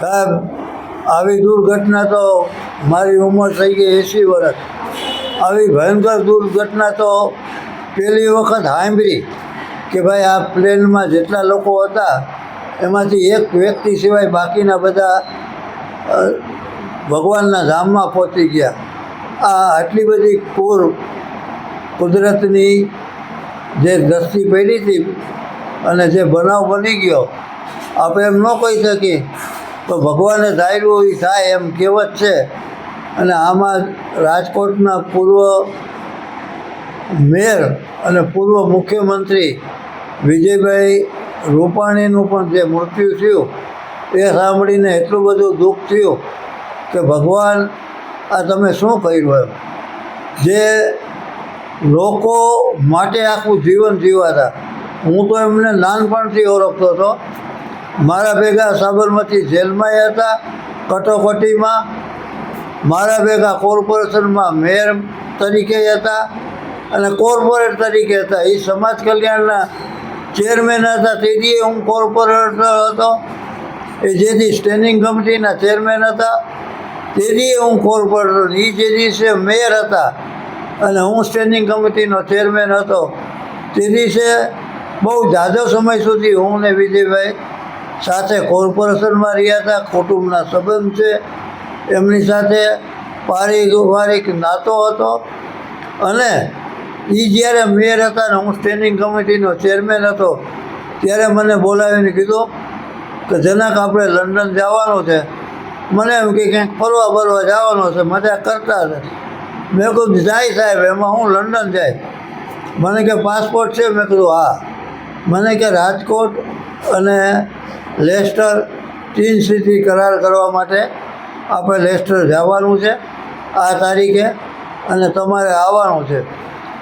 સાહેબ, આવી દુર્ઘટના તો મારી ઉંમર થઈ ગઈ એંસી વર્ષ આવી ભયંકર દુર્ઘટના તો પહેલી વખત સાંભળી કે ભાઈ આ પ્લેનમાં જેટલા લોકો હતા, એમાંથી એક વ્યક્તિ સિવાય બાકીના બધા ભગવાનના ધામમાં પહોંચી ગયા. આ આટલી બધી પૂર કુદરતની જે દ્રષ્ટિ પડી હતી અને જે બનાવ બની ગયો, આપણે એમ ન કહી શકીએ તો ભગવાને ધાર્યું એ થાય એમ કહેવત છે. અને આમાં રાજકોટના પૂર્વ મેયર અને પૂર્વ મુખ્યમંત્રી વિજયભાઈ રૂપાણીનું પણ જે મૃત્યુ થયું, એ સાંભળીને એટલું બધું દુઃખ થયું કે ભગવાન, આ તમે શું કર્યું એમ? જે લોકો માટે આખું જીવન જીવાતા. હું તો એમને નાનપણથી ઓળખતો હતો. મારા ભેગા સાબરમતી જેલમાં હતા, કટોકટીમાં. મારા ભેગા કોર્પોરેશનમાં મેયર તરીકે હતા અને કોર્પોરેટ તરીકે હતા. એ સમાજ કલ્યાણના ચેરમેન હતા. તેથી હું કોર્પોરેટર હતો. એ જેથી સ્ટેન્ડિંગ કમિટીના ચેરમેન હતા. તેથી હું કોર્પોરેટર. એ જે દિવસે મેયર હતા અને હું સ્ટેન્ડિંગ કમિટીનો ચેરમેન હતો, તે દિવસે બહુ જાજો સમય સુધી હું ને વિજયભાઈ સાથે કોર્પોરેશનમાં રહ્યા હતા, કુટુંબના સંબંધ છે. એમની સાથે પારિવારિક નાતો હતો. અને એ જ્યારે મેયર હતા ને હું સ્ટેન્ડિંગ કમિટીનો ચેરમેન હતો, ત્યારે મને બોલાવીને કીધું કે જનક આપણે લંડન જવાનું છે. મને એમ કે ક્યાંક ફરવા ફરવા જવાનો છે, મજા કરતા હતા. મેં કીધું, જાય સાહેબ, એમાં હું લંડન જાય. મને કે, પાસપોર્ટ છે? મેં કીધું, હા. મને કે રાજકોટ અને લેસ્ટર ટીન સિટી કરાર કરવા માટે આપણે લેસ્ટર જવાનું છે આ તારીખે અને તમારે આવવાનું છે.